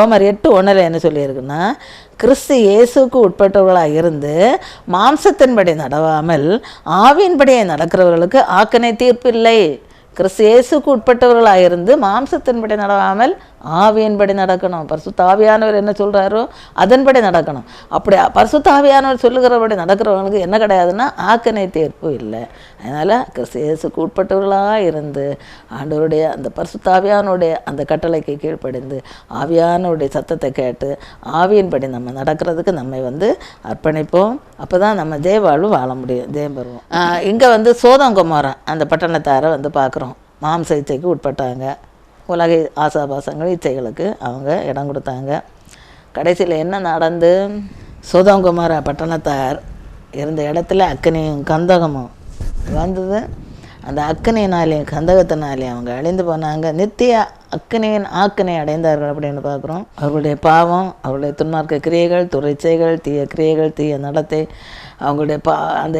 ரோமர் எட்டு ஒன்றில் என்ன சொல்லியிருக்குன்னா கிறிஸ்து இயேசுக்கு உட்பட்டவர்களாக இருந்து மாம்சத்தின்படி நடவாமல் ஆவியின்படியே நடக்கிறவர்களுக்கு ஆக்கனை தீர்ப்பு இல்லை கிறிஸ்து இயேசுக்கு உட்பட்டவர்களாக இருந்து மாம்சத்தின்படி நடவாமல் ஆவியின்படி நடக்கணும். பரிசுத்தாவியானவர் என்ன சொல்கிறாரோ அதன்படி நடக்கணும். அப்படி பரிசுத்தாவியானவர் சொல்லுகிறபடி நடக்கிறவங்களுக்கு என்ன கிடையாதுன்னா ஆக்கனை தீர்ப்பு இல்லை. அதனால் கிறிஸ்தியேசுக்கு உட்பட்டவர்களாக இருந்து ஆண்டவருடைய அந்த பரிசுத்தாவியானுடைய அந்த கட்டளைக்கு கீழ்ப்படிந்து ஆவியானுடைய சத்தத்தை கேட்டு ஆவியின்படி நம்ம நடக்கிறதுக்கு நம்மை வந்து அர்ப்பணிப்போம். அப்போ தான் நம்ம தேவாழ்வு வாழ முடியும். ஜெயம் பெறுவோம் இங்கே வந்து சோதங்குமாரன் அந்த பட்டணத்தாரை வந்து பார்க்குறோம். மாம்சத்தைக்கு உட்பட்டாங்க. உலக ஆசாபாசங்கள் இச்சைகளுக்கு அவங்க இடம் கொடுத்தாங்க. கடைசியில் என்ன நடந்து? சுதங்குமார பட்டணத்தார் இருந்த இடத்துல அக்கனியும் கந்தகமும் வந்தது. அந்த அக்கனியினாலேயும் கந்தகத்தினாலேயும் அவங்க அழிந்து போனாங்க. நித்திய அக்கனியின் ஆக்கனை அடைந்தார்கள் அப்படின்னு பார்க்குறோம். அவர்களுடைய பாவம் அவருடைய துன்மார்க்க கிரியைகள் துறைச்சைகள் தீய கிரியைகள் தீய நடத்தை அவங்களுடைய பா அந்த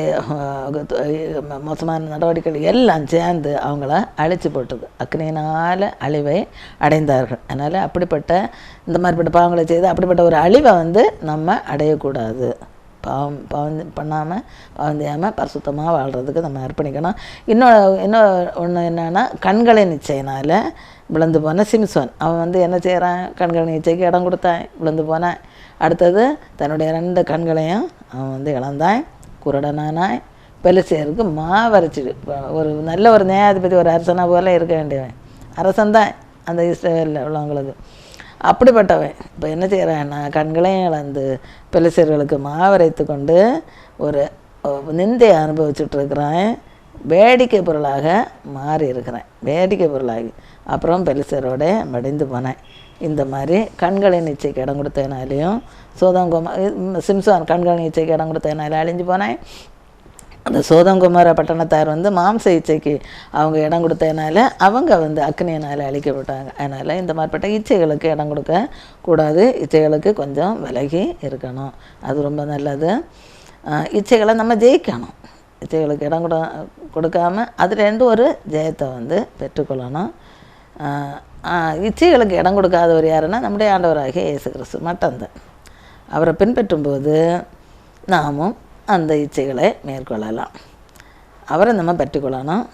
மோசமான நடவடிக்கைகள் எல்லாம் சேர்ந்து அவங்கள அழைச்சி போட்டது. அக்னியினால் அழிவை அடைந்தார்கள். அதனால் அப்படிப்பட்ட இந்த மாதிரிப்பட்ட பாவங்களை செய்து அப்படிப்பட்ட ஒரு அழிவை வந்து நம்ம அடையக்கூடாது. பாவம் பாவம் பண்ணாமல் பாவம் செய்யாமல் பரிசுத்தமாக வாழ்கிறதுக்கு நம்ம அர்ப்பணிக்கணும். இன்னும் இன்னொரு ஒன்று என்னென்னா கண்களை நிச்சயனால் விழுந்து போன சிம்சோன். அவன் வந்து என்ன செய்கிறான் கண்களை நிச்சயக்கு இடம் கொடுத்தான். விழுந்து போனான். அடுத்தது தன்னுடைய ரெண்டு கண்களையும் அவன் வந்து இழந்தான் குருடனானாய். பெலிசேருக்கு மாவரைச்சிடு ஒரு நல்ல ஒரு நியாயாதிபதி ஒரு அரசனா போல இருக்க வேண்டியவன். அரசன்தான் அந்த இஸ்ரேலில் உள்ளவங்களுக்கு அப்படிப்பட்டவன். இப்போ என்ன செய்கிறான்னா கண்களையும் இழந்து பெலிசர்களுக்கு மாவரைத்து கொண்டு ஒரு நிந்தையை அனுபவிச்சுட்ருக்கிறான் வேடிக்கை பொருளாக மாறி இருக்கிறேன் வேடிக்கை பொருளாகி. அப்புறம் பெலிசரோட மடிந்து போனேன். இந்த மாதிரி கண்களின் இச்சைக்கு இடம் கொடுத்ததுனாலையும் சோதங்குமா சிம்சான் கண்களின் இச்சைக்கு இடம் கொடுத்ததுனால அழிஞ்சு போனேன் அந்த சோதங்குமார பட்டணத்தார் வந்து மாம்ச இச்சைக்கு அவங்க இடம் கொடுத்ததுனால அவங்க வந்து அக்னியினால் அழிக்கப்பட்டாங்க அதனால் இந்த மாதிரிப்பட்ட இச்சைகளுக்கு இடம் கொடுக்க கூடாது. இச்சைகளுக்கு கொஞ்சம் விலகி இருக்கணும். அது ரொம்ப நல்லது. இச்சைகளை நம்ம ஜெயிக்கணும். இச்சைகளுக்கு இடம் கொடு கொடுக்காம அதுலேருந்து ஒரு ஜெயத்தை வந்து பெற்றுக்கொள்ளணும். இச்சைகளுக்கு இடம் கொடுக்காதவர் யாருன்னா நம்முடைய ஆண்டவராகிய இயேசு கிறிஸ்து மட்டும்தான் அவரை பின்பற்றும்போது நாமும் அந்த இச்சைகளை மேற்கொள்ளலாம். அவரை நம்ம பெற்றுக்கொள்ளணும்.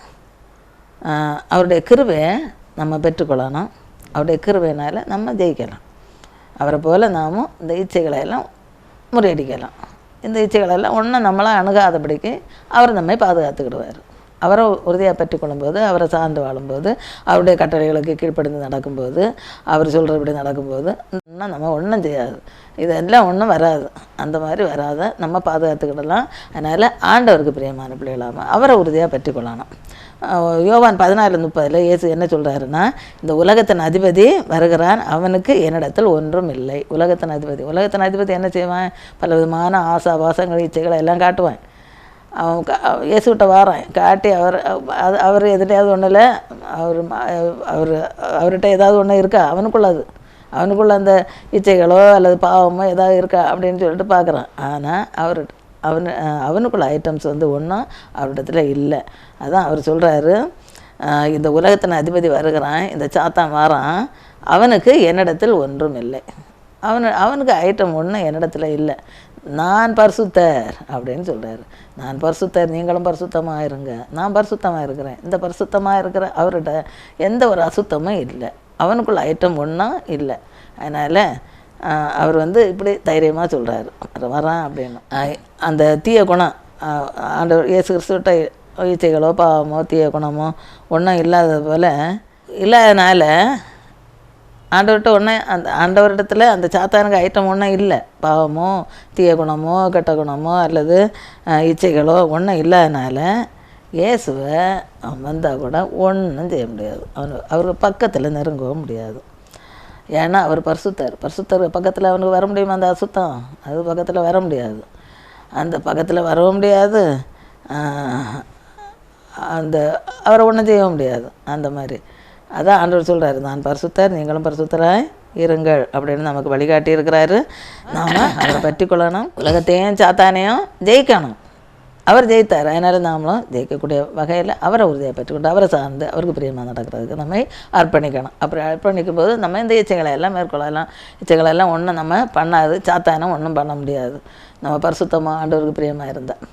அவருடைய கிருபையை நம்ம பெற்றுக்கொள்ளணும். அவருடைய கிருபையினால் நம்ம ஜெயிக்கலாம். அவரை போல் நாமும் இந்த இச்சைகளை எல்லாம் முறியடிக்கலாம். இந்த இச்சைகளெல்லாம் ஒன்றும் நம்மளாக அணுகாதபடிக்கு அவர் நம்மை பாதுகாத்துக்கிடுவார். அவரை உறுதியாக பற்றி கொள்ளும்போது அவரை சார்ந்து வாழும்போது அவருடைய கட்டளைகளுக்கு கீழ்ப்படிந்து நடக்கும்போது அவர் சொல்கிறபடி நடக்கும்போது இன்னும் நம்ம ஒன்றும் செய்யாது. இதெல்லாம் ஒன்றும் வராது. அந்த மாதிரி வராத. நம்ம பாதுகாத்துக்கிடலாம். அதனால் ஆண்டவருக்கு பிரியமான பிள்ளைகளாமல் அவரை உறுதியாக பற்றி கொள்ளணும் யோவான் பதினாலு முப்பதில் இயேசு என்ன சொல்கிறாருன்னா இந்த உலகத்தின் அதிபதி வருகிறான். அவனுக்கு என்னிடத்தில் ஒன்றும் இல்லை. உலகத்தின் அதிபதி. உலகத்தின் அதிபதி என்ன செய்வான்? பல விதமான ஆசா வாசங்கள் இச்சைகளை எல்லாம் காட்டுவான். இயேசுகிட்ட வாரான். காட்டி அவர் அது அவர் எதுலையாவது ஒன்றில் அவர் அவர் அவர்கிட்ட ஏதாவது ஒன்று இருக்கா? அவனுக்குள்ள அது. அவனுக்குள்ள அந்த இச்சைகளோ அல்லது பாவமோ ஏதாவது இருக்கா அப்படின்னு சொல்லிட்டு பார்க்குறான் ஆனால் அவர் அவனு அவனுக்குள்ள ஐட்டம்ஸ் வந்து ஒன்றும் அவரிடத்துல இல்லை. அதான் அவர் சொல்கிறாரு இந்த உலகத்தின் அதிபதி வருகிறான் இந்த சாத்தான் வாரான் அவனுக்கு என்னிடத்தில் ஒன்றும் இல்லை. அவனு அவனுக்கு ஐட்டம் ஒன்றும் என்னிடத்துல இல்லை. நான் பரிசுத்தர் அப்படின்னு சொல்கிறாரு நான் பரிசுத்தர் நீங்களும் பரிசுத்தமாக இருங்க. நான் பரிசுத்தமாக இருக்கிறேன். இந்த பரிசுத்தமாக இருக்கிற அவர்கிட்ட எந்த ஒரு அசுத்தமும் இல்லை. அவனுக்குள்ள ஐட்டம் ஒன்றும் இல்லை. அதனால் அவர் வந்து இப்படி தைரியமாக சொல்கிறாரு வரான் அப்படின்னு. அந்த தீய குணம் அந்த இயேசு கிறிஸ்துவிட்ட இச்சைகளோ பாவமோ தீய குணமோ ஒன்றும் இல்லாதது போல் இல்லாதனால ஆண்டவர்கிட்ட ஒன்றே அந்த ஆண்டவரிடத்துல அந்த சாத்தானுக்கு ஐட்டம் ஒன்றும் இல்லை. பாவமோ தீய குணமோ கெட்ட குணமோ அல்லது இச்சைகளோ ஒன்றும் இல்லாதனால இயேசுவை அவன் வந்தால் கூட ஒன்றும் செய்ய முடியாது. அவனு அவருக்கு பக்கத்தில் நெருங்கவும் முடியாது. ஏன்னா அவர் பரிசுத்தர். பரிசுத்தர் பக்கத்தில் அவனுக்கு வர முடியுமா அந்த அசுத்தம்? அது பக்கத்தில் வர முடியாது. அந்த பக்கத்தில் வரவும் முடியாது. அந்த அவரை ஒன்றும் செய்ய முடியாது. அந்த மாதிரி. அதான் ஆண்டவர் சொல்கிறாரு நான் பரிசுத்தர் நீங்களும் பரிசுத்தராய் இருங்கள். அப்படின்னு நமக்கு வழிகாட்டி இருக்கிறாரு. நாம் அவரை பற்றி கொள்ளணும். உலகத்தையும் சாத்தானையும் ஜெயிக்கணும். அவர் ஜெயித்தார். அதனால் நாமளும் ஜெயிக்கக்கூடிய வகையில் அவரை உறுதியை பெற்றுக்கொண்டு அவரை சார்ந்து அவருக்கு பிரியமாக நடக்கிறதுக்கு நம்ம அர்ப்பணிக்கணும். அப்படி அர்ப்பணிக்கும் போது நம்ம இந்த இச்சைகளை எல்லாம் மேற்கொள்ளலாம். இச்சைகளை எல்லாம் ஒன்றும் நம்ம பண்ணாது. சாத்தானம் ஒன்றும் பண்ண முடியாது. நம்ம பரிசுத்தமாக ஆண்டவருக்கு பிரியமாக இருந்தால்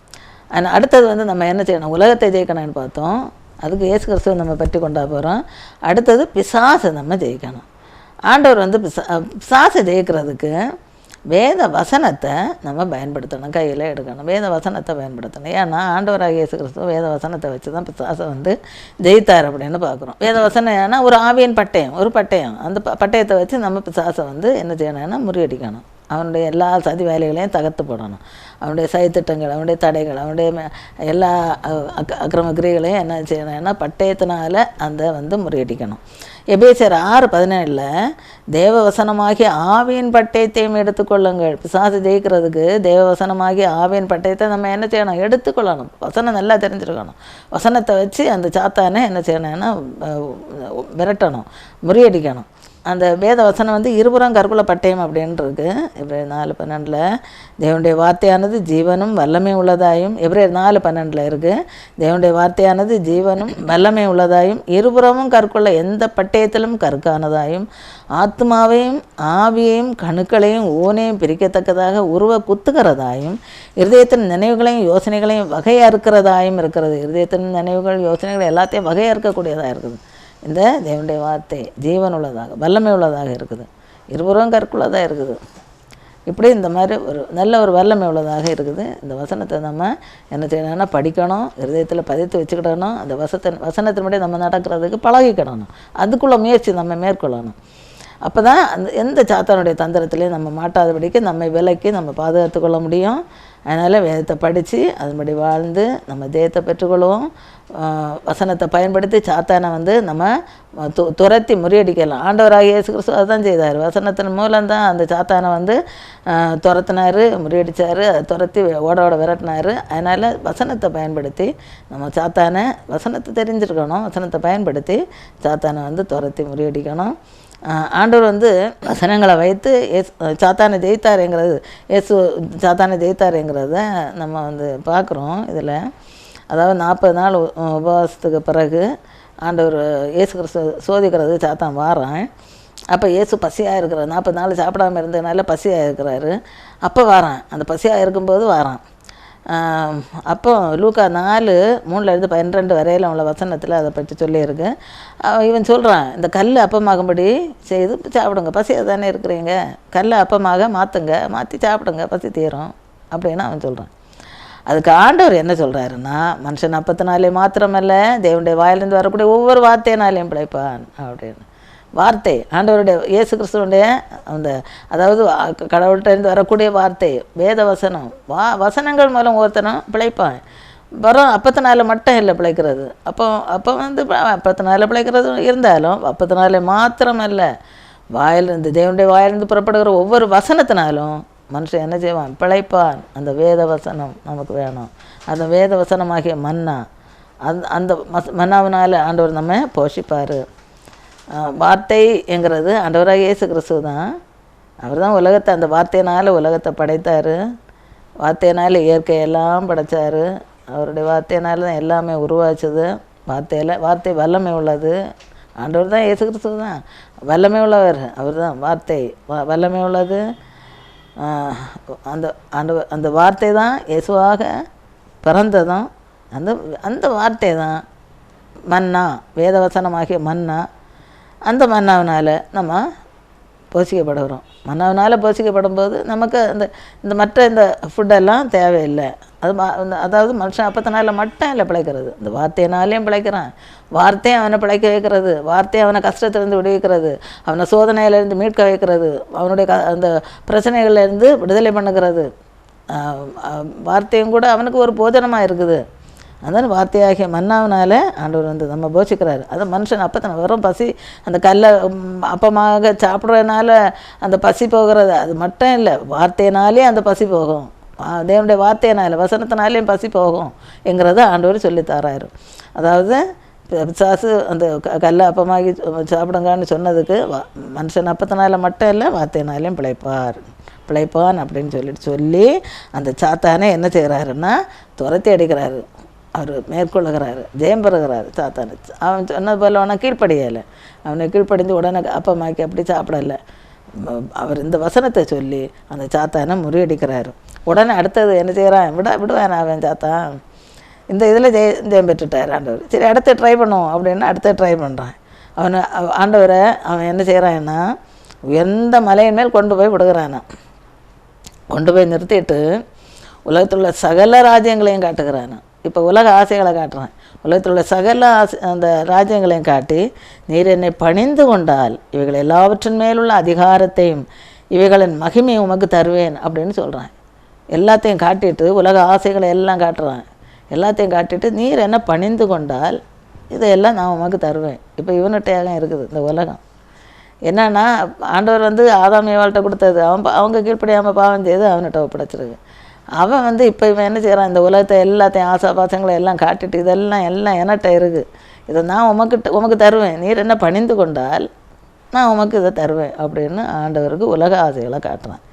ஆனால் அடுத்தது வந்து நம்ம என்ன செய்யணும்? உலகத்தை ஜெயிக்கணும்னு பார்த்தோம். அதுக்கு இயேசு கிறிஸ்துவை நம்ம பற்றி கொண்டா போகிறோம் அடுத்தது பிசாசை நம்ம ஜெயிக்கணும். ஆண்டவர் வந்து பிசா பிசாசை ஜெயிக்கிறதுக்கு வேத வசனத்தை நம்ம பயன்படுத்தணும் கையில் எடுக்கணும். வேத வசனத்தை பயன்படுத்தணும். ஏன்னா ஆண்டவராக இயேசு கிறிஸ்துவ வேத வசனத்தை வச்சு தான் பிசாசை வந்து ஜெயித்தார் அப்படின்னு பார்க்குறோம். வேத வசனம் ஏன்னா ஒரு ஆவியின் பட்டயம் ஒரு பட்டயம். அந்த ப- பட்டயத்தை வச்சு நம்ம பிசாசை வந்து என்ன செய்யணும்னா முறியடிக்கணும். அவனுடைய எல்லா சதி வேலைகளையும் தகர்த்து போடணும். அவனுடைய சதித்திட்டங்கள் அவனுடைய தடைகள் அவனுடைய எல்லா அக் அக்க என்ன செய்யணும்னா பட்டயத்தினால அந்த வந்து முறியடிக்கணும். எபேசர் ஆறு பதினேழில் தேவவசனமாகிய ஆவியின் பட்டயத்தையும் எடுத்துக்கொள்ளுங்கள். பிசாசு ஜெயிக்கிறதுக்கு தேவவசனமாகிய ஆவியின் பட்டயத்தை நம்ம என்ன செய்யணும்? எடுத்துக்கொள்ளணும். வசனம் நல்லா தெரிஞ்சிருக்கணும். வசனத்தை வச்சு அந்த சாத்தானை என்ன செய்யணும்னா விரட்டணும் முறியடிக்கணும். அந்த வேத வசனம் வந்து இருபுறம் கற்குல பட்டயம் அப்படின்றது. எப்ரேர் நாலு பன்னெண்டில் தேவனுடைய வார்த்தையானது ஜீவனும் வல்லமை உள்ளதாயும் எப்ரேர் நாலு பன்னெண்டில் இருக்குது தேவனுடைய வார்த்தையானது ஜீவனும் வல்லமை உள்ளதாயும் இருபுறமும் கற்குள்ள எந்த பட்டயத்திலும் கற்கானதாயும் ஆத்மாவையும் ஆவியையும் கணுக்களையும் ஓனையும் பிரிக்கத்தக்கதாக உருவ குத்துகிறதாயும் இருதயத்தின் நினைவுகளையும் யோசனைகளையும் வகையறுக்கிறதாயும் இருக்கிறது. இருதயத்தின் நினைவுகள் யோசனைகள் எல்லாத்தையும் வகையறுக்கக்கூடியதாக இருக்குது. இந்த தேவனுடைய வார்த்தை ஜீவன் உள்ளதாக வல்லமை உள்ளதாக இருக்குது. இருபுறம் கற்குள்ளதாக இருக்குது. இப்படி இந்த மாதிரி ஒரு நல்ல ஒரு வல்லமை உள்ளதாக இருக்குது. இந்த வசனத்தை நம்ம என்ன செய்யணும்னா படிக்கணும் ஹிருதயத்தில் பதித்து வச்சுக்கிடணும் அந்த வசத்தின் வசனத்தின்படி நம்ம நடக்கிறதுக்கு பழகிக்கிடணும். அதுக்குள்ள முயற்சி நம்ம மேற்கொள்ளணும். அப்போ தான் அந்த எந்த சாத்தானுடைய தந்திரத்திலையும் நம்ம மாட்டாதபடிக்கு நம்மை விலக்கி நம்ம பாதுகாத்து கொள்ள முடியும். அதனால் வேதத்தை படித்து அதன்படி வாழ்ந்து நம்ம தேயத்தை பெற்றுக்கொள்வோம். வசனத்தை பயன்படுத்தி சாத்தானை வந்து நம்ம து துரத்தி முறியடிக்கலாம். ஆண்டவராக இயேசு கிறிஸ்து அதுதான் செய்தார். வசனத்தின் மூலம்தான் அந்த சாத்தானை வந்து துரத்தினார் முறியடித்தார் அதை துரத்தி ஓட ஓட விரட்டினார். அதனால் வசனத்தை பயன்படுத்தி நம்ம சாத்தானை வசனத்தை தெரிஞ்சிருக்கணும். வசனத்தை பயன்படுத்தி சாத்தானை வந்து துரத்தி முறியடிக்கணும். ஆண்டவர் வந்து வசனங்களை வைத்து ஏசு சாத்தானை ஜெயித்தாருங்கிறது இயேசு சாத்தானை ஜெயித்தாருங்கிறத நம்ம வந்து பார்க்குறோம் இதில். அதாவது நாற்பது நாள் உ- உபவாசத்துக்கு பிறகு ஆண்டவர் இயேசு கிறிஸ்து சோதிக்கிறது சாத்தான் வாரான். அப்போ இயேசு பசியாக இருக்கிறார். நாற்பது நாள் சாப்பிடாம இருந்ததுனால பசியாக இருக்கிறாரு. அப்போ வாரான். அந்த பசியாக இருக்கும்போது வாரான். அப்போ லூக்கா நாலு மூணுலேருந்து பன்னிரெண்டு வரையில உள்ள வசனத்தில் அதை பற்றி சொல்லியிருக்கு. அவன் இவன் சொல்கிறான் இந்த கல் அப்பமாகும்படி செய்து சாப்பிடுங்க பசியாக தானே இருக்கிறீங்க? கல்லை அப்பமாக மாற்றுங்க மாற்றி சாப்பிடுங்க பசி தீரும் அப்படின்னு அவன் சொல்கிறான் அதுக்கு ஆண்டவர் என்ன சொல்கிறாருன்னா மனுஷன் அப்பத்தினாலே மாத்திரமல்ல தேவனுடைய வாயிலிருந்து வரக்கூடிய ஒவ்வொரு வார்த்தையினாலையும் பிழைப்பான் அப்படின்னு. வார்த்தை. ஆண்டவருடைய இயேசு கிறிஸ்துவனுடைய அந்த அதாவது கடவுள்கிட்டருந்து வரக்கூடிய வார்த்தை வேத வசனம். வா வசனங்கள் மூலம் ஒருத்தனும் பிழைப்பான் வரும் நாளில் மட்டும் இல்லை பிழைக்கிறது. அப்போ அப்போ வந்து அப்பத்து நாளில் பிழைக்கிறது இருந்தாலும் அப்பத்து நாளில் மாத்திரமல்ல வாயிலிருந்து தேவனுடைய வாயிலிருந்து புறப்படுகிற ஒவ்வொரு வசனத்தினாலும் மனுஷன் என்ன செய்வான்? பிழைப்பான். அந்த வேத வசனம் நமக்கு வேணும். அந்த வேத வசனமாகிய மன்னா. அந்த அந்த மஸ் மன்னாவினால் ஆண்டவர் நம்ம போஷிப்பார். வார்த்தை என்கிறது ஆண்டவராக இயேசு கிறிஸ்து தான். அவர் தான் உலகத்தை அந்த வார்த்தையினால் உலகத்தை படைத்தார். வார்த்தையினால் இயற்கையெல்லாம் படைச்சார். அவருடைய வார்த்தையினால தான் எல்லாமே உருவாச்சுது. வார்த்தையில் வார்த்தை வல்லமை உள்ளது. ஆண்டவர் தான் இயேசு கிறிஸ்து தான். வல்லமை உள்ளவர் அவர் தான். வார்த்தை வ- வல்லமை உள்ளது. அந்த ஆண்டவர் அந்த வார்த்தை தான் இயேசுவாக பிறந்ததும் அந்த அந்த வார்த்தை தான். மன்னா வேதவசனமாகிய மன்னா. அந்த மன்னாவினால் நம்ம போசிக்கப்படுகிறோம் மன்னாவினால் போஷிக்கப்படும் போது நமக்கு அந்த இந்த மற்ற இந்த ஃபுட்டெல்லாம் தேவையில்லை. அது ம- அதாவது மனுஷன் அப்பத்தினால மட்டும் இல்லை பிழைக்கிறது. இந்த வார்த்தையினாலேயும் பிழைக்கிறான். வார்த்தையும் அவனை பிழைக்க வைக்கிறது. வார்த்தையும் அவனை கஷ்டத்துலேருந்து விடுவிக்கிறது. அவனை சோதனையிலேருந்து மீட்க வைக்கிறது. அவனுடைய க அந்த பிரச்சனைகள்லேருந்து விடுதலை பண்ணுகிறது. வார்த்தையும் கூட அவனுக்கு ஒரு போஜனமாக இருக்குது. அதான் வார்த்தையாகிய மன்னாவினால ஆண்டவர் வந்து நம்ம போஷிக்கிறாரு. அது மனுஷன் அப்போ வெறும் பசி அந்த கல்லை அப்பமாக சாப்பிட்றதுனால அந்த பசி போகிறது அது மட்டும் இல்லை. வார்த்தையினாலே அந்த பசி போகும். தேவனுடைய வார்த்தையினால வசனத்தினாலேயும் பசி போகும் என்கிறத ஆண்டவர் சொல்லி தராரு. அதாவது பி- பிசாசு அந்த க- கல்லை அப்பமாகி சாப்பிடுங்கன்னு சொன்னதுக்கு வா- மனுஷன் அப்பத்தினால மட்டும் இல்லை வார்த்தையினாலையும் பிழைப்பார். பிழைப்பான் அப்படின்னு சொல்லிட்டு சொல்லி அந்த சாத்தானே என்ன செய்கிறாருன்னா துரத்தி அடிக்கிறாரு. அவர் மேற்கொள்ளுகிறாரு ஜெயம் பெறுகிறாரு சாத்தானு. அவன் சொன்னது போல் அவனை கீழ்ப்படியலை. அவனை கீழ்ப்படிந்து உடனே அப்பமாக்கி அப்படி சாப்பிடலை. அவர் இந்த வசனத்தை சொல்லி அந்த சாத்தானை முறியடிக்கிறாரு. உடனே அடுத்தது என்ன செய்கிறான் விட விடுவேன் அவன் சாத்தான்? இந்த இதில் ஜெய ஜெயம் பெற்றுட்டார் ஆண்டவர். சரி அடுத்த ட்ரை பண்ணுவோம் அப்படின்னு அடுத்த ட்ரை பண்ணுறான் அவனை ஆண்டவரை அவன் என்ன செய்கிறான்னா எந்த மலையின் மேல் கொண்டு போய் விடுகிறானா. கொண்டு போய் நிறுத்திட்டு உலகத்தில் உள்ள சகல ராஜ்யங்களையும் காட்டுகிறான். இப்போ உலக ஆசைகளை காட்டுறேன். உலகத்தில் உள்ள சகல ஆசை அந்த ராஜ்யங்களையும் காட்டி நீர் என்னை பணிந்து கொண்டால் இவைகள் எல்லாவற்றின் மேலுள்ள அதிகாரத்தையும் இவைகளின் மகிமையை உமக்கு தருவேன் அப்படின்னு சொல்கிறேன் எல்லாத்தையும் காட்டிட்டு உலக ஆசைகளை எல்லாம் காட்டுறான். எல்லாத்தையும் காட்டிட்டு நீர் என்ன பணிந்து கொண்டால் இதையெல்லாம் நான் உமக்கு தருவேன். இப்போ இவனுட்டையாக இருக்குது இந்த உலகம். என்னன்னா ஆண்டவர் வந்து ஆதாம் ஏவாள்கிட்ட கொடுத்தது. அவன் அவங்க கீழ்ப்படியாமல் பாவம் செய்து அவன்கிட்ட ஒப்படைச்சிருக்கு. அவன் வந்து இப்போ இவன் என்ன செய்கிறான் இந்த உலகத்தை எல்லாத்தையும் ஆசா பாசங்களை எல்லாம் காட்டிட்டு இதெல்லாம் எல்லாம் என்கிட்ட இருக்குது இதை நான் உமக்கிட்ட உமக்கு தருவேன். நீர் என்ன பணிந்து கொண்டால் நான் உமக்கு இதை தருவேன் அப்படின்னு ஆண்டவருக்கு உலக ஆசைகளை காட்டுறான்.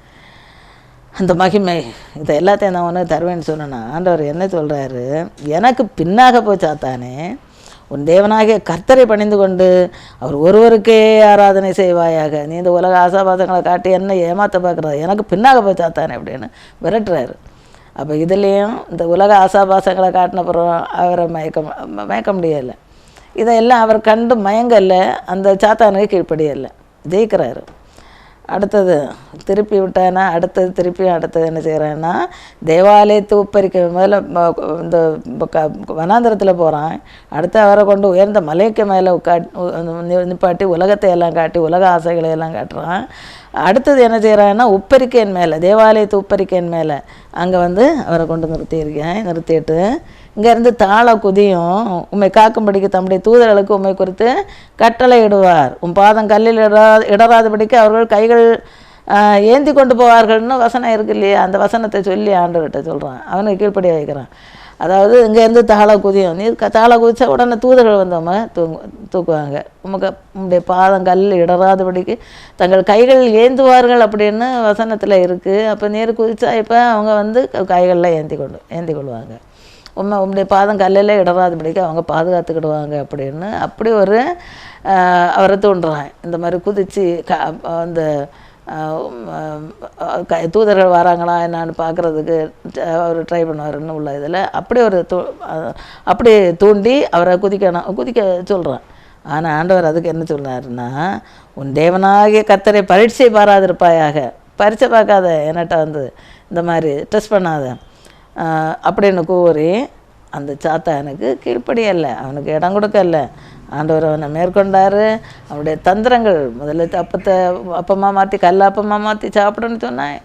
அந்த மகிமை இதை எல்லாத்தையும் நான் உனக்கு தருவேன்னு சொன்னேன்னா ஆண்டவர் என்ன சொல்கிறாரு எனக்கு பின்னாக போச்சாத்தானே உன் தேவனாகிய கர்த்தரை பணிந்து கொண்டு அவர் ஒருவருக்கே ஆராதனை செய்வாயாக. நீ இந்த உலக ஆசாபாசங்களை காட்டி என்ன ஏமாத்த பார்க்குறா எனக்கு பின்னாக போச்சாத்தானே அப்படின்னு விரட்டுறாரு. அப்போ இதுலேயும் இந்த உலக ஆசாபாசங்களை காட்டினப்புறம் அவரை மயக்க மயக்க முடியலை. இதையெல்லாம் அவர் கண்டு மயங்கலை அந்த சாத்தானுக்கு கீழ்ப்படியலை. ஜெயிக்கிறாரு. அடுத்தது திருப்பி விட்டானா அடுத்தது திருப்பி அடுத்தது என்ன செய்கிறான்னா தேவாலயத்தை உப்பரிக்க முதல்ல இந்த வனாந்திரத்தில் போகிறான் அடுத்து அவரை கொண்டு உயர்ந்த மலைக்கு மேலே உட்காட் நிப்பாட்டி உலகத்தை எல்லாம் காட்டி உலக ஆசைகளை எல்லாம் காட்டுறான். அடுத்தது என்ன செய்கிறான்னா உப்பரிக்கையின் மேலே தேவாலயத்து உப்பரிக்கையின் மேலே அங்கே வந்து அவரை கொண்டு நிறுத்தியிருக்கேன் நிறுத்திட்டு இங்கேருந்து தாள குதியும். உண்மை காக்கும்படிக்கு தம்முடைய தூதர்களுக்கு உண்மை குறித்து கட்டளை இடுவார் உன் பாதம் கல்லில் இடரா இடராதபடிக்கு அவர்கள் கைகள் ஏந்தி கொண்டு போவார்கள்னு வசனம் இருக்கு இல்லையா? அந்த வசனத்தை சொல்லி ஆண்டவர்கிட்ட சொல்கிறான் அவனுக்கு கீழ்ப்படிய வைக்கிறான். அதாவது இங்கேருந்து தாள குதியும். நீ க- தாள குதிச்சா உடனே தூதர்கள் வந்தவங்க தூங்கு தூக்குவாங்க. உமக்கு உங்களுடைய பாதம் கல்லில் இடராதபடிக்கு தங்கள் கைகள் ஏந்துவார்கள் அப்படின்னு வசனத்தில் இருக்குது அப்போ நீர் குதித்தா இப்போ அவங்க வந்து கைகளில் ஏந்தி கொண்டு ஏந்தி கொள்வாங்க. உண்மை உம்முடைய பாதம் கல்லில் இடராதபடிக்கு அவங்க பாதுகாத்துக்கிடுவாங்க அப்படின்னு. அப்படி ஒரு அவரை தூண்டுறான். இந்த மாதிரி குதித்து க அந்த க தூதர்கள் வராங்களா என்னான்னு பார்க்குறதுக்கு அவர் ட்ரை பண்ணுவாருன்னு உள்ள இதில். அப்படி ஒரு தூ அப்படி தூண்டி அவரை குதிக்கணும் குதிக்க சொல்கிறான் ஆனால் ஆண்டவர் அதுக்கு என்ன சொல்றாருன்னா உன் தேவனாகிய கர்த்தரை பரீட்சை பாராதிருப்பாயாக. பரீட்சை பார்க்காத என்னட்ட வந்து இந்த மாதிரி டெஸ்ட் பண்ணாத. அப்படின்னு கூறி அந்த சாத்தானுக்கு கீழ்ப்படியல்ல அவனுக்கு இடம் கொடுக்கல ஆண்டவர் அவனை மேற்கொண்டார். அவனுடைய தந்திரங்கள் முதல்ல அப்பத்தை அப்பமாக மாற்றி கல்லாப்பமாக மாற்றி சாப்பிடணும்னு சொன்னான்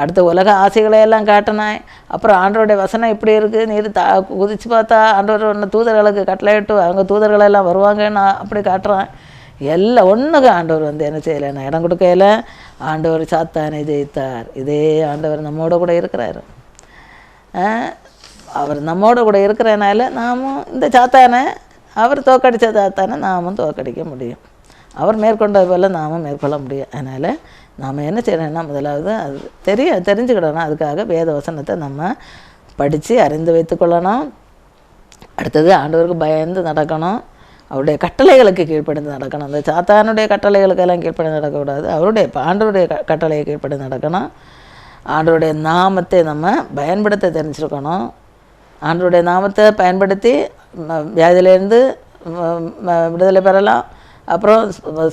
அடுத்த உலக ஆசைகளை எல்லாம் காட்டினாய். அப்புறம் ஆண்டவருடைய வசனம் இப்படி இருக்குது நீர் தா குதிச்சு பார்த்தா ஆண்டவர் ஒன்று தூதர்களுக்கு கட்டளையிட்டு அவங்க தூதர்களெல்லாம் வருவாங்கன்னு அப்படி காட்டுறான். எல்லாம் ஒன்றுக்கு ஆண்டவர் வந்து என்ன செய்யலை? நான் இடம் கொடுக்கல. ஆண்டவர் சாத்தானை ஜெயித்தார். இதே ஆண்டவர் நம்மோட கூட இருக்கிறாரு. அவர் நம்மோட கூட இருக்கிறனால நாமும் இந்த சாத்தானே அவர் தோக்கடித்த சாத்தானே நாமும் தோக்கடிக்க முடியும். அவர் மேற்கொண்டது போல் நாமும் மேற்கொள்ள முடியும். அதனால் நாம் என்ன செய்யணும்னா முதலாவது அது தெரிய தெரிஞ்சுக்கிடணும். அதுக்காக வேத வசனத்தை நம்ம படித்து அறிந்து வைத்துக்கொள்ளணும் அடுத்தது ஆண்டவருக்கு பயந்து நடக்கணும். அவருடைய கட்டளைகளுக்கு கீழ்ப்படிந்து நடக்கணும். அந்த சாத்தானுடைய கட்டளைகளுக்கெல்லாம் கீழ்ப்படி நடக்கக்கூடாது. அவருடைய ஆண்டவருடைய கட்டளையை கீழ்ப்படி நடக்கணும். ஆண்டவருடைய நாமத்தை நம்ம பயன்படுத்த தெரிஞ்சிருக்கணும். ஆண்டவருடைய நாமத்தை பயன்படுத்தி வியாதியிலேருந்து விடுதலை பெறலாம். அப்புறம்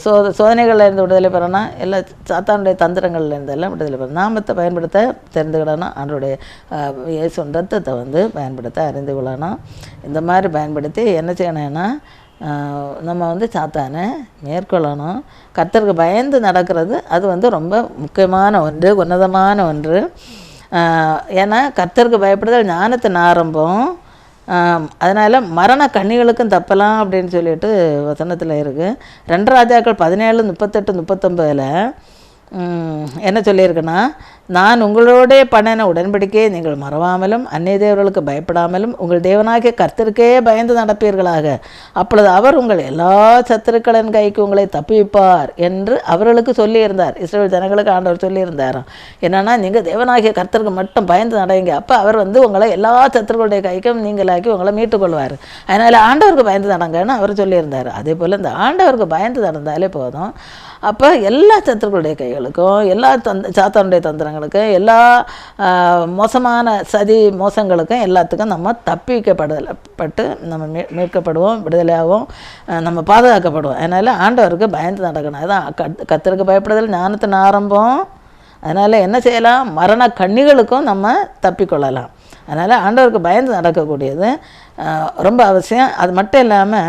சோ சோதனைகள்லேருந்து விடுதலை பெறணும். எல்லா சாத்தானுடைய தந்திரங்கள்லேருந்து எல்லாம் விடுதலை பெறணும். நாமத்தை பயன்படுத்த தெரிந்துக்கிடணும் ஆண்டவருடைய இயேசு ரத்தத்தை வந்து பயன்படுத்த அறிந்து கொள்ளணும். இந்த மாதிரி பயன்படுத்தி என்ன செய்யணும்னா நம்ம வந்து சாத்தானை மேற்கொள்ளணும். கர்த்தருக்கு பயந்து நடக்கிறது அது வந்து ரொம்ப முக்கியமான ஒன்று உன்னதமான ஒன்று. ஏன்னா கர்த்தருக்கு பயப்படுதல் ஞானத்தின் ஆரம்பம். அதனால் மரண கண்ணிகளுக்கும் தப்பலாம் அப்படின்னு சொல்லிட்டு வசனத்தில் இருக்குது ரெண்டு ராஜாக்கள் பதினேழு முப்பத்தெட்டு முப்பத்தொம்பதில் என்ன சொல்லியிருக்குன்னா நான் உங்களோட பண்ணின உடன்படிக்கையை நீங்கள் மறவாமலும் அந்நிய தேவர்களுக்கு பயப்படாமலும் உங்கள் தேவனாகிய கர்த்தருக்கே பயந்து நடப்பீர்களாக. அப்பொழுது அவர் உங்கள் எல்லா சத்துருக்களின் கைக்கு உங்களை தப்பிப்பார் என்று அவர்களுக்கு சொல்லியிருந்தார். இஸ்ரேல் ஜனங்களுக்கு ஆண்டவர் சொல்லியிருந்தாராம். என்னன்னா நீங்கள் தேவனாகிய கர்த்தருக்கு மட்டும் பயந்து நடையுங்க அப்போ அவர் வந்து உங்களை எல்லா சத்துருக்களுடைய கைக்கும் நீங்களாக்கி உங்களை மீட்டுக்கொள்வார். அதனால் ஆண்டவருக்கு பயந்து நடங்கன்னு அவர் சொல்லியிருந்தார். அதே போல் இந்த ஆண்டவருக்கு பயந்து நடந்தாலே போதும். அப்போ எல்லா சத்துருக்களுடைய கைகளுக்கும் எல்லா தந்த சாத்தானுடைய தந்திரங்களுக்கும் எல்லா மோசமான சதி மோசங்களுக்கும் எல்லாத்துக்கும் நம்ம தப்பிக்கப்படல பட்டு நம்ம மீ மீட்கப்படுவோம் விடுதலையாகவும் நம்ம பாதுகாக்கப்படுவோம். அதனால் ஆண்டவருக்கு பயந்து நடக்கணும். அதுதான் கத் கத்தருக்கு பயப்படுதல் ஞானத்தின் ஆரம்பம். அதனால் என்ன செய்யலாம்? மரண கண்ணிகளுக்கும் நம்ம தப்பிக்கொள்ளலாம். அதனால் ஆண்டவருக்கு பயந்து நடக்கக்கூடியது ரொம்ப அவசியம். அது மட்டும் இல்லாமல்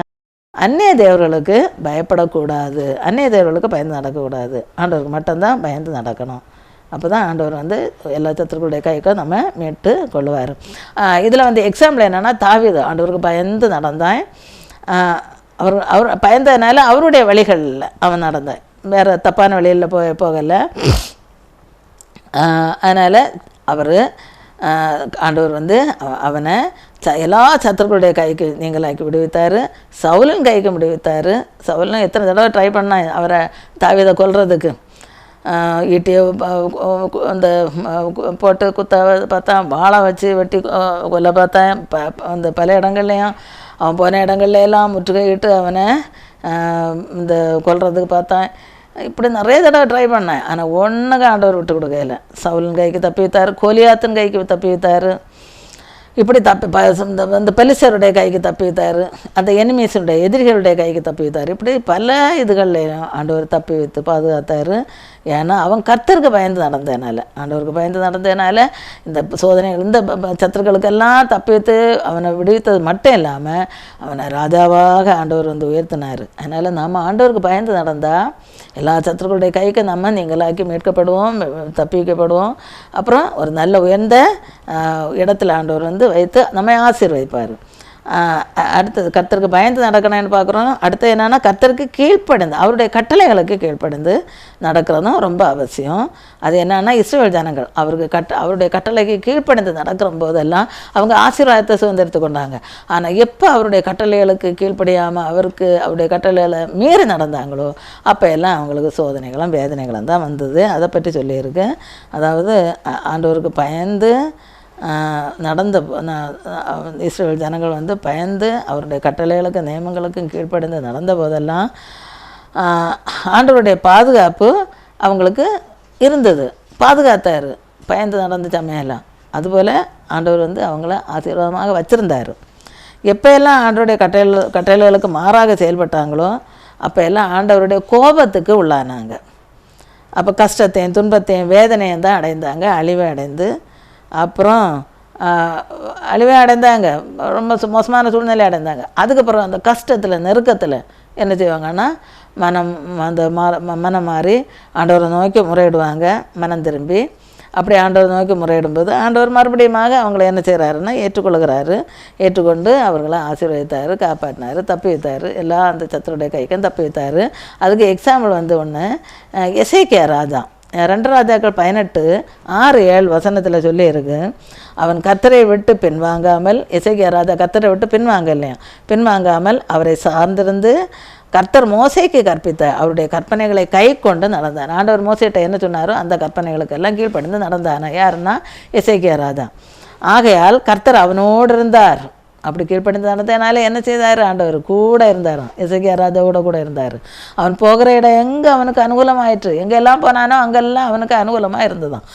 அந்நிய தேவர்களுக்கு பயப்படக்கூடாது. அந்நிய தேவர்களுக்கு பயந்து நடக்கக்கூடாது. ஆண்டவருக்கு மட்டும்தான் பயந்து நடக்கணும். அப்போ தான் ஆண்டவர் வந்து எல்லா சத்துருக்களுடைய கைக்கும் நம்ம மீட்டு கொள்ளுவார் இதில் வந்து எக்ஸாம்பிள் என்னென்னா தாவிது. ஆண்டவருக்கு பயந்து நடந்தான் அவர் அவர் பயந்ததுனால அவருடைய வழிகளில் அவன் நடந்தான். வேறு தப்பான வழியில் போய் போகலை. அதனால் அவர் ஆண்டவர் வந்து அவனை ச எல்லா சத்துருக்களுடைய கைக்கு நீங்களாக்கி விடுவித்தார். சவுலின் கைக்கு விடுவித்தார். சவுலும் எத்தனை தடவை ட்ரை பண்ணான் அவரை தாவிதை கொல்றதுக்கு? ஈட்டியை அந்த போட்டு குத்த பார்த்தா வாழை வச்சு வெட்டி கொ- கொல்ல பார்த்தேன் ப அந்த பல இடங்கள்லையும் அவன் போன இடங்கள்ல எல்லாம் முற்றுகையிட்டு அவனை இந்த கொல்றதுக்கு பார்த்தேன் இப்படி நிறைய தடவை ட்ரை பண்ணேன். ஆனால் ஒன்றுக்கு ஆண்டவர் விட்டு கொடுக்கல. சவுலின் கைக்கு தப்பி வைத்தார் கோலியாத்தின் கைக்கு தப்பி வைத்தார் இப்படி தப்பி ப இந்த பெலிசருடைய கைக்கு தப்பித்தார் அந்த எனிமீஸுடைய எதிரிகளுடைய கைக்கு தப்பி வைத்தார் இப்படி பல இதுகள்லையும் ஆண்டவர் தப்பி வைத்து பாதுகாத்தார். ஏன்னா அவன் கர்த்தருக்கு பயந்து நடந்ததுனால ஆண்டவருக்கு பயந்து நடந்ததுனால இந்த சோதனைகள் இந்த சத்துருக்களுக்கெல்லாம் தப்பித்து அவனை விடுவித்தது மட்டும் இல்லாமல் அவனை ராஜாவாக ஆண்டவர் வந்து உயர்த்தினார். அதனால் நம்ம ஆண்டவருக்கு பயந்து நடந்தால் எல்லா சத்துருக்களுடைய கைக்கு நம்ம நீங்களாக்கி மீட்கப்படுவோம் தப்பிக்கப்படுவோம். அப்புறம் ஒரு நல்ல உயர்ந்த இடத்துல ஆண்டவர் வந்து வைத்து நம்மை ஆசீர்வதிப்பார். அடுத்தது கர்த்தருக்கு பயந்து நடக்கணும்னு பார்க்குறோம். அடுத்து என்னென்னா கர்த்தருக்கு கீழ்ப்படுந்து அவருடைய கட்டளைகளுக்கு கீழ்ப்படுந்து நடக்கிறதும் ரொம்ப அவசியம். அது என்னென்னா இஸ்ரேல் ஜனங்கள் அவருக்கு கட்ட அவருடைய கட்டளைக்கு கீழ்ப்படுந்து நடக்கிற போதெல்லாம் அவங்க ஆசீர்வாதத்தை சுதந்திரத்து கொண்டாங்க. ஆனால் எப்போ அவருடைய கட்டளைகளுக்கு கீழ்ப்படியாமல் அவருக்கு அவருடைய கட்டளைகளை மீறி நடந்தாங்களோ அப்போ எல்லாம் அவங்களுக்கு சோதனைகளும் வேதனைகளும் தான் வந்தது. அதை பற்றி சொல்லியிருக்கேன். அதாவது ஆண்டவருக்கு பயந்து நடந்த இஸ்ரேல் ஜனங்கள் வந்து பயந்து அவருடைய கட்டளைகளுக்கும் நியமங்களுக்கும் கீழ்ப்படைந்து நடந்த போதெல்லாம் ஆண்டவருடைய பாதுகாப்பு அவங்களுக்கு இருந்தது. பாதுகாத்தார். பயந்து நடந்த சமயம்லாம். அதுபோல் ஆண்டவர் வந்து அவங்கள ஆசீர்வாதமாக வச்சுருந்தார். எப்போ எல்லாம் ஆண்டவருடைய கட்டளை கட்டளைகளுக்கு மாறாக செயல்பட்டாங்களோ அப்போ எல்லாம் ஆண்டவருடைய கோபத்துக்கு உள்ளானாங்க. அப்போ கஷ்டத்தையும் துன்பத்தையும் வேதனையும் தான் அடைந்தாங்க அழிவை அடைந்து அப்புறம் அழிவே அழிவை அடைந்தாங்க. ரொம்ப மோசமான சூழ்நிலை அடைந்தாங்க. அதுக்கப்புறம் அந்த கஷ்டத்தில் நெருக்கத்தில் என்ன செய்வாங்கன்னா மனம் அந்த மா ம- மனம் மாறி ஆண்டவரை நோக்கி முறையிடுவாங்க மனம் திரும்பி. அப்படி ஆண்டவர் நோக்கி முறையிடும்போது ஆண்டவர் மறுபடியுமாக அவங்கள என்ன செய்கிறாருன்னா ஏற்றுக்கொள்கிறாரு. ஏற்றுக்கொண்டு அவர்களை ஆசீர்வதித்தார் காப்பாற்றினார் தப்பி வைத்தார். எல்லா அந்த சத்துருடைய கைக்கும் தப்பி வைத்தார். அதுக்கு எக்ஸாம்பிள் வந்து ஒன்று எசேக்கியா ராஜா. ரெண்டு ராஜாக்கள் பதினெட்டு ஆறு ஏழு வசனத்தில் சொல்லியிருக்கு. அவன் கத்தரை விட்டு பின்வாங்காமல் இசைக்கிய ராஜா கத்தரை விட்டு பின்வாங்க இல்லையா பின்வாங்காமல் அவரை சார்ந்திருந்து கர்த்தர் மோசைக்கு கற்பித்த அவருடைய கற்பனைகளை கை கொண்டு நடந்தான் ஆண்டவர் மோசேட்ட என்ன சொன்னாரோ அந்த கற்பனைகளுக்கெல்லாம் கீழ்ப்படிந்து நடந்தானா யாருன்னா இசைக்கிய ராஜா. ஆகையால் கர்த்தர் அவனோடு இருந்தார். அப்படி கீழ்ப்படிந்து நடந்ததுனால என்ன செய்தார்? ஆண்டவர் கூட இருந்தாராம் இசைக்கியா ராஜாவோட கூட இருந்தார். அவன் போகிற இடம் எங்கே அவனுக்கு அனுகூலமாயிற்று? எங்கெல்லாம் போனானோ அங்கெல்லாம் அவனுக்கு அனுகூலமாக இருந்ததான்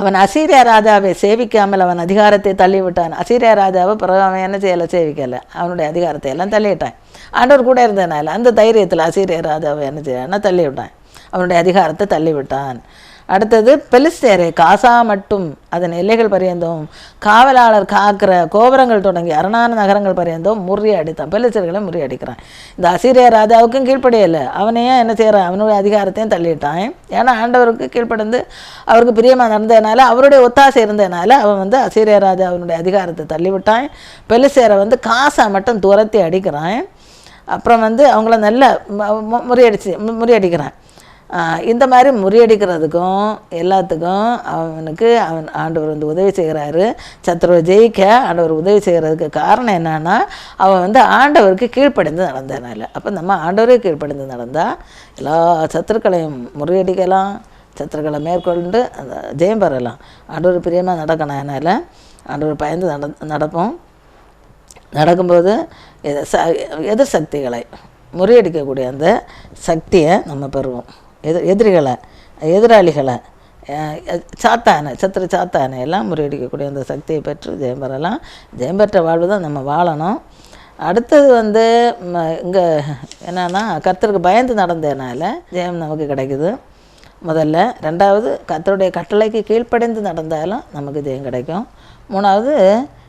அவன் அசீரியா ராஜாவை சேவிக்காமல் அவன் அதிகாரத்தை தள்ளிவிட்டான். அசீரியா ராஜாவை பிறகு அவன் என்ன செய்யலை? சேவிக்கலை. அவனுடைய அதிகாரத்தை எல்லாம் தள்ளிவிட்டான் ஆண்டவர் கூட இருந்ததுனால அந்த தைரியத்தில் அசீரியா ராஜாவை என்ன செய்யான்னா தள்ளிவிட்டான்? அவனுடைய அதிகாரத்தை தள்ளிவிட்டான். அடுத்தது பெலிஸ்தேரை காசா மட்டும் அதன் எல்லைகள் பரியந்தோம். காவலாளர் காக்கிற கோபுரங்கள் தொடங்கி அரணான நகரங்கள் பரியந்தம். முறியடித்தான் பெலிஸ்தர்களை முறியடிக்கிறான் இந்த அசீரிய ராஜாவுக்கும் கீழ்ப்படியலை அவனையே என்ன செய்கிறான் அவனுடைய அதிகாரத்தையும் தள்ளிட்டான். ஏன்னா ஆண்டவருக்கு கீழ்ப்படிந்து அவருக்கு பிரியமாக நடந்ததுனால அவருடைய ஒத்தாசை இருந்ததுனால அவன் வந்து அசீரிய ராஜா அவனுடைய அதிகாரத்தை தள்ளிவிட்டான். பெலிஸ்தேரை வந்து காசா மட்டும் துரத்தி அடிக்கிறான். அப்புறம் வந்து அவங்கள நல்ல மு- முறியடிச்சு மு- முறியடிக்கிறான். இந்த மாதிரி முறியடிக்கிறதுக்கும் எல்லாத்துக்கும் அவனுக்கு அவன் ஆண்டவர் வந்து உதவி செய்கிறாரு. சத்ருவை ஜெயிக்க ஆண்டவர் உதவி செய்கிறதுக்கு காரணம் என்னன்னா அவன் வந்து ஆண்டவருக்கு கீழ்ப்படிந்து நடந்தனால அப்போ நம்ம ஆண்டவரே கீழ்ப்படிந்து நடந்தால் எல்லா சத்துருக்களையும் முறியடிக்கலாம் சத்துருக்களை மேற்கொண்டு அந்த ஜெயம் பெறலாம். ஆண்டவர் பிரியமாக நடக்கணும் அதனால் ஆண்டவர் பயந்து நட நடப்போம். நடக்கும்போது ச எதிர் சக்திகளை முறியடிக்கக்கூடிய அந்த சக்தியை நம்ம பெறுவோம். எதிர் எதிரிகளை எதிராளிகளை சாத்தானை சத்திர சாத்தானை எல்லாம் முறியடிக்கக்கூடிய அந்த சக்தியை பெற்று ஜெயம் பெறலாம். ஜெயம் பெற்ற வாழ்வு தான் நம்ம வாழணும். அடுத்தது வந்து இங்கே என்னென்னா கர்த்தருக்கு பயந்து நடந்ததுனால ஜெயம் நமக்கு கிடைக்குது. முதல்ல. ரெண்டாவது கர்த்தருடைய கட்டளைக்கு கீழ்ப்படைந்து நடந்தாலும் நமக்கு ஜெயம் கிடைக்கும். மூணாவது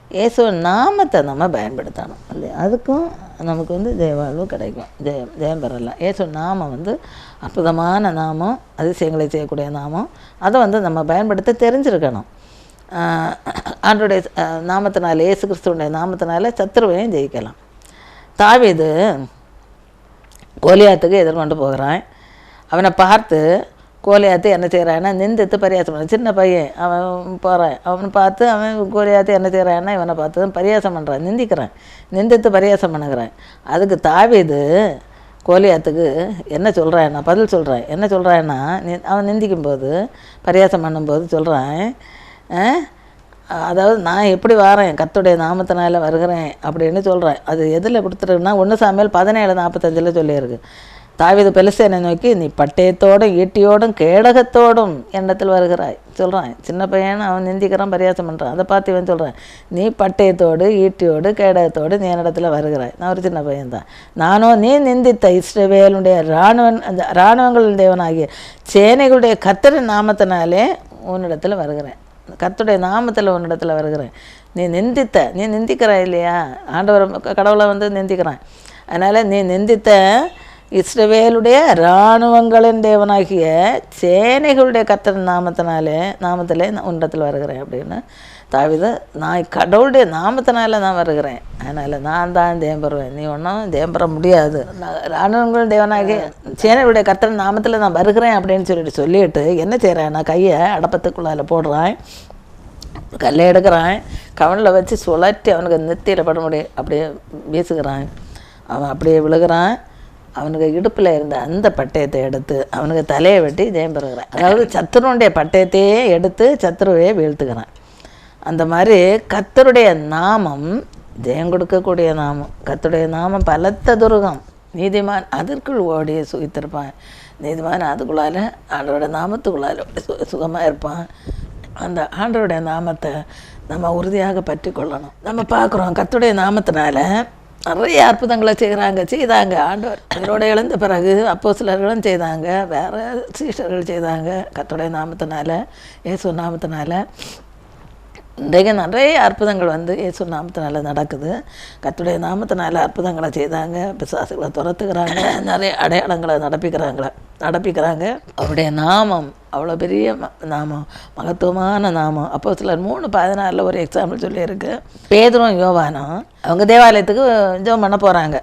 இயேசு நாமத்தை நம்ம பயன்படுத்தணும் இல்லையா? அதுக்கும் நமக்கு வந்து ஜெயவாழ்வு கிடைக்கும். ஜெயம் ஜெயம் பெறலாம் இயேசு நாமம் வந்து அற்புதமான நாமம் அதிசயங்களை செய்யக்கூடிய நாமம். அதை வந்து நம்ம பயன்படுத்த தெரிஞ்சிருக்கணும். ஆஹ் நாமத்தினால இயேசு கிறிஸ்துவனுடைய நாமத்தினால சத்ருவையும் ஜெயிக்கலாம். தாவிது கோலியாத்துக்கு எதிர்கொண்டு போகிறான். அவனை பார்த்து கோலியாத்து என்ன செய்கிறான்னா நிந்தித்து பரியாசம் பண்ண சின்ன பையன் அவன் போகிறான் அவனை பார்த்து அவன் கோலியாத்து என்ன செய்கிறான்னா இவனை பார்த்து பரியாசம் பண்ணுறான் நிந்திக்கிறான். நிந்தித்து பரியாசம் பண்ணுகிறான். அதுக்கு தாவிது கோலியாத்துக்கு என்ன சொல்கிறான் நான் பதில் சொல்கிறேன் என்ன சொல்கிறான்னா அவன் நிந்திக்கும் போது பரியாசம் பண்ணும்போது சொல்கிறான் அதாவது நான் எப்படி வாரேன் கத்துடைய நாமத்தினால வருகிறேன் அப்படின்னு சொல்கிறேன் அது எதில் கொடுத்துருக்குன்னா ஒன்று சாமியல் பதினேழு நாற்பத்தஞ்சில் சொல்லியிருக்கு. தாவித பெலசேனை நோக்கி நீ பட்டயத்தோடும் ஈட்டியோடும் கேடகத்தோடும் எண்ணத்தில் வருகிறாய்? சொல்கிறான் சின்ன பையன் அவன் நிந்திக்கிறான் பரியாசம் பண்ணுறான் அதை பார்த்து இவன் சொல்கிறான் நீ பட்டயத்தோடு ஈட்டியோடு கேடகத்தோடு நீ என்னிடத்துல வருகிறாய். நான் ஒரு சின்ன பையன்தான். நானும் நீ நிந்தித்த இஸ்ரவேலுடைய இராணுவன் அந்த இராணுவங்களின் தேவனாகிய சேனைகளுடைய கத்தரின் நாமத்தினாலே உன்னிடத்தில் வருகிறேன். கத்துடைய நாமத்தில் உன்னிடத்தில் வருகிறேன். நீ நிந்தித்த நீ நிந்திக்கிறாய் இல்லையா? ஆண்டவர் கடவுளை வந்து நிந்திக்கிறான். அதனால் நீ நிந்தித்த இஸ்ரவேலுடைய இராணுவங்களின் தேவனாகிய சேனைகளுடைய கத்தர் நாமத்தினாலே நாமத்திலே நான் வருகிறேன் அப்படின்னு தாவித நான் கடவுளுடைய நாமத்தினால நான் வருகிறேன். அதனால் நான் தான் தேம்புறுவேன் நீ ஒன்றும் தேம்பற முடியாது. நான் இராணுவங்கள் தேவனாகிய சேனைகளுடைய கத்தர் நாமத்தில் நான் வருகிறேன் அப்படின்னு சொல்லிட்டு சொல்லிட்டு என்ன செய்கிறேன் நான் கையை அடப்பத்துக்குள்ளால போடுறேன். கல்லை எடுக்கிறான். கவனில் வச்சு சுழற்றி அவனுக்கு நெத்தியில் பட முடியும் அப்படியே வீசுகிறான். அவன் அப்படியே விழுகிறான். அவனுக்கு இடுப்பில் இருந்த அந்த பட்டயத்தை எடுத்து அவனுக்கு தலையை வெட்டி ஜெயம் பெறுகிறான். அதாவது சத்துருடைய பட்டயத்தையே எடுத்து சத்துருவையே வீழ்த்துக்கிறான் அந்த மாதிரி கத்தருடைய நாமம் ஜெயம் கொடுக்கக்கூடிய நாமம் கத்தருடைய நாமம் பலத்த துருகம் நீதிமான் அதற்குள் ஓடி சுகித்திருப்பான். நீதிமான் அதுக்குள்ளால ஆண்டோட நாமத்துக்குள்ளால சு சுகமாக இருப்பான். அந்த ஆண்டோடைய நாமத்தை நம்ம உறுதியாக பற்றி கொள்ளணும். நம்ம பார்க்குறோம் கத்துடைய நாமத்தினால நிறைய அற்புதங்களை செய்கிறாங்க செய்தாங்க. ஆண்டவர் அவரோட எழுந்த பிறகு அப்போ சிலர்களும் செய்தாங்க. வேறு சீஷர்கள் செய்தாங்க. கத்தோடைய நாமத்தினால இயேசு நாமத்தினால. இன்றைக்கு நிறைய அற்புதங்கள் வந்து இயேசு நாமத்தினால நடக்குது. கத்துடைய நாமத்தினால அற்புதங்களை செய்தாங்க பிசாசுகளை துரத்துக்கிறாங்க நிறைய அடையாளங்களை நடப்பிக்கிறாங்களே நடப்பிக்கிறாங்க. அவருடைய நாமம் அவ்வளோ பெரிய ம- நாமம் மகத்துவமான நாமம். அப்போ சிலர் மூணு பதினாறில் ஒரு எக்ஸாம்பிள் சொல்லியிருக்கு. பேதுரும் யோவானும் அவங்க தேவாலயத்துக்கு ஜோம் பண்ண போகிறாங்க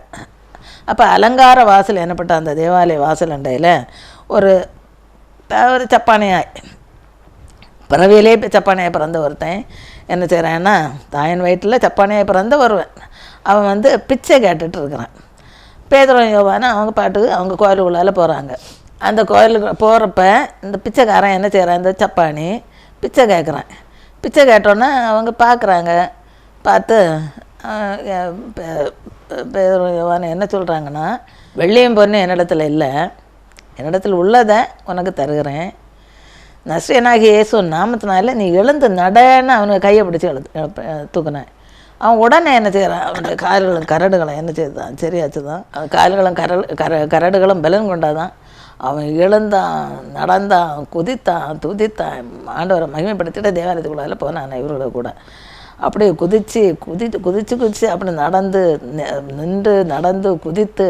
அப்போ அலங்கார வாசல் என்னப்பட்ட அந்த தேவாலய வாசல் அண்டையில் ஒரு ஒரு சப்பானியாய். பிறவியிலே சப்பானையை பிறந்த ஒருத்தன். என்ன செய்கிறான்னா தாயின் வயிற்றில் சப்பானையை பிறந்த ஒருவன். அவன் வந்து பிச்சை கேட்டுட்டு இருக்கிறான். பேதரம் யோவான அவங்க பாட்டுக்கு அவங்க கோயிலுக்குள்ளால போகிறாங்க அந்த கோயிலுக்கு போகிறப்ப இந்த பிச்சைக்காரன் என்ன செய்கிறான் இந்த சப்பானி பிச்சை கேட்குறான் பிச்சை கேட்டோன்னே அவங்க பார்க்குறாங்க பார்த்து பேதரம் எ- யோவான என்ன சொல்கிறாங்கன்னா வெள்ளியும் பொண்ணு என்னிடத்துல இல்லை. என்னிடத்தில் உள்ளதை உனக்கு தருகிறேன். நஸ்ரியனாகிய இயேசு நாமத்தினால நீ எழுந்து நடன்னு அவனுக்கு கையை பிடிச்சி எழுது தூக்குனேன் அவன் உடனே என்ன செய்கிறான் அவனுடைய கால்களும் கரடுகளும் என்ன செய்தான் சரியாச்சு தான் அவன் கால்களும் கரல் கர கரடுகளும் பலன் கொண்டாதான். அவன் எழுந்தான் நடந்தான் குதித்தான் துதித்தான். ஆண்டவரை மகிமைப்படுத்திட்டு தேவாலயத்துக்குள்ளால போனான் இவரோட கூட. அப்படியே குதித்து குதித்து குதித்து குதித்து அப்படி நடந்து நின்று நடந்து குதித்து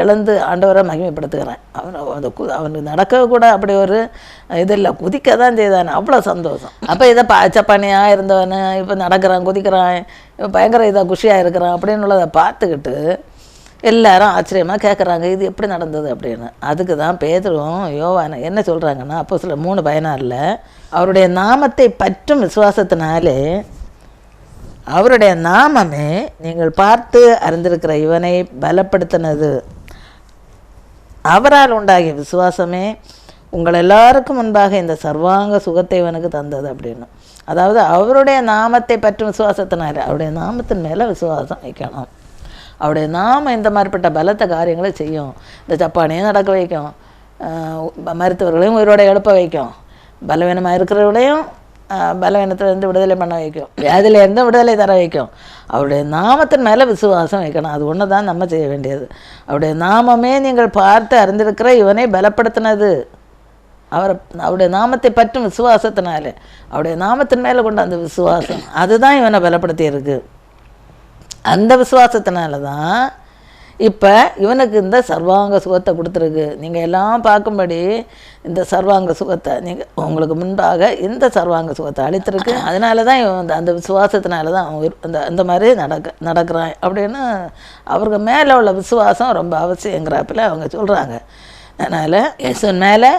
எழுந்து ஆண்டவரை மகிமைப்படுத்துகிறான். அவன் அந்த கு அவனுக்கு நடக்க கூட அப்படி ஒரு இதில்லை குதிக்க தான் செய்தான். அவ்வளோ சந்தோஷம். அப்போ இதை பச்சப்பானியாக இருந்தவன் இப்போ நடக்கிறான் குதிக்கிறான் இப்போ பயங்கர இதாக குஷியாக இருக்கிறான் அப்படின்னு உள்ளதை பார்த்துக்கிட்டு எல்லாரும் ஆச்சரியமாக கேட்குறாங்க இது எப்படி நடந்தது அப்படின்னு. அதுக்கு தான் பேதரும் யோவான என்ன சொல்கிறாங்கன்னா அப்போ சில மூணு பயனாரில் அவருடைய நாமத்தை பற்றும் விசுவாசத்தினாலே அவருடைய நாமமே நீங்கள் பார்த்து அறிந்திருக்கிற இவனை பலப்படுத்தினது. அவரால் உண்டாகிய விசுவாசமே உங்கள் எல்லாருக்கும் முன்பாக இந்த சர்வாங்க சுகத்தை இவனுக்கு தந்தது அப்படின்னு. அதாவது அவருடைய நாமத்தை பற்றி விசுவாசத்தினார். அவருடைய நாமத்தின் மேலே விசுவாசம் வைக்கணும். அவருடைய நாமம் இந்த மாதிரிப்பட்ட பலத்த காரியங்களை செய்யும். இந்த ஜப்பானையும் நடக்க வைக்கும். மருத்துவர்களையும் உயிரோட எழுப்ப வைக்கும். பலவீனமாக இருக்கிறவர்களையும் பலவீனத்துலேருந்து விடுதலை பண்ண வைக்கும் வியாதியிலேருந்து விடுதலை தர வைக்கும் அவருடைய நாமத்தின் மேலே விசுவாசம் வைக்கணும் அது ஒன்று தான் நம்ம செய்ய வேண்டியது அவருடைய நாமமே நீங்கள் பார்த்து அறிந்திருக்கிற இவனை பலப்படுத்தினது அவரை அவருடைய நாமத்தை பற்றும் விசுவாசத்தினாலே அவருடைய நாமத்தின் மேலே கொண்ட அந்த விசுவாசம் அதுதான் இவனை பலப்படுத்தியிருக்கு அந்த விசுவாசத்தினால தான் இப்போ இவனுக்கு இந்த சர்வாங்க சுகத்தை கொடுத்துருக்கு. நீங்கள் எல்லாம் பார்க்கும்படி இந்த சர்வாங்க சுகத்தை நீங்கள் உங்களுக்கு முன்பாக இந்த சர்வாங்க சுகத்தை அளித்திருக்கு. அதனால தான் இவன் அந்த அந்த விசுவாசத்தினால தான் அவன் அந்த அந்த மாதிரி நடக்க நடக்கிறான் அப்படின்னு அவருக்கு மேலே உள்ள விசுவாசம் ரொம்ப அவசியங்கிறாப்பில் அவங்க சொல்கிறாங்க அதனால் இயேசுவின் மேலே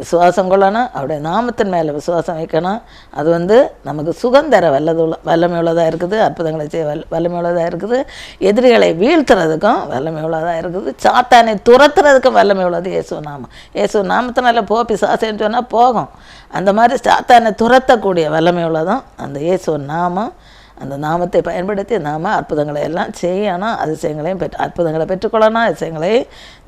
விசுவாசம் கொள்ளணும் அவருடைய நாமத்தின் மேலே விசுவாசம் வைக்கணும். அது வந்து நமக்கு சுகந்தர வல்லதுள்ள வல்லமை உள்ளதாக இருக்குது அற்புதங்களை செய்ய வல் வல்லமை உள்ளதாக இருக்குது. எதிரிகளை வீழ்த்துறதுக்கும் வல்லமை உள்ளதாக இருக்குது. சாத்தானை துரத்துறதுக்கும் வல்லமை உள்ளது இயேசு நாமம். இயேசு நாமத்தினால போ பிசாசேன்னு சொன்னால் போகும். அந்த மாதிரி சாத்தானை துரத்தக்கூடிய வல்லமை உள்ளதும் அந்த இயேசு நாமம். அந்த நாமத்தை பயன்படுத்தி நாம் அற்புதங்களை எல்லாம் செய்யணும் அதிசயங்களையும் பெற்று அற்புதங்களை பெற்றுக்கொள்ளணும் அதிசயங்களை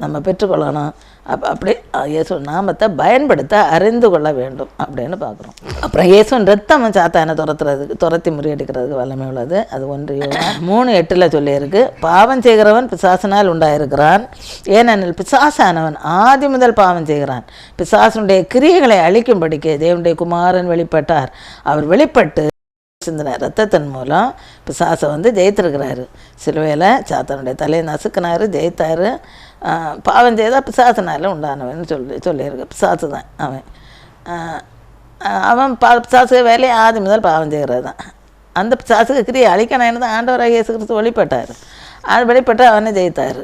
நம்ம பெற்றுக்கொள்ளணும். அப்போ அப்படி இயேசு நாமத்தை பயன்படுத்த அறிந்து கொள்ள வேண்டும் அப்படின்னு பார்க்குறோம். அப்புறம் இயேசுவின் ரத்தம் சாத்தானை துரத்துறதுக்கு துரத்தி முறியடிக்கிறதுக்கு வல்லமை உள்ளது. அது ஒன்று மூணு எட்டில் சொல்லியிருக்கு. பாவம் செய்கிறவன் பிசாசனால் உண்டாயிருக்கிறான். ஏனெனில் பிசாசானவன் ஆதி முதல் பாவம் செய்கிறான். பிசாசனுடைய கிரியைகளை அழிக்கும்படிக்கு தேவனுடைய குமாரன் வெளிப்பட்டார். அவர் வெளிப்பட்டு சிந்தின ரத்தத்தின் மூலம் பிசாசை வந்து ஜெயித்திருக்கிறாரு. சிலுவையில் சாத்தனுடைய தலையை நசுக்கினார் ஜெயித்தார். பாவம் செய்தால் பிசாசனால உண்டானவன் சொல்லி சொல்லியிருக்கு பிசாசு தான் அவன். அவன் பா பிசாசு வேலையை ஆதி முதல் பாவம் செய்கிறது தான் அந்த பிசாசுக்கு கிரியை அழிக்கணும்னு தான் ஆண்டவராக இயேசு கிறிஸ்து வெளிப்பட்டார் அது வெளிப்பட்டு அவனை ஜெயித்தார்.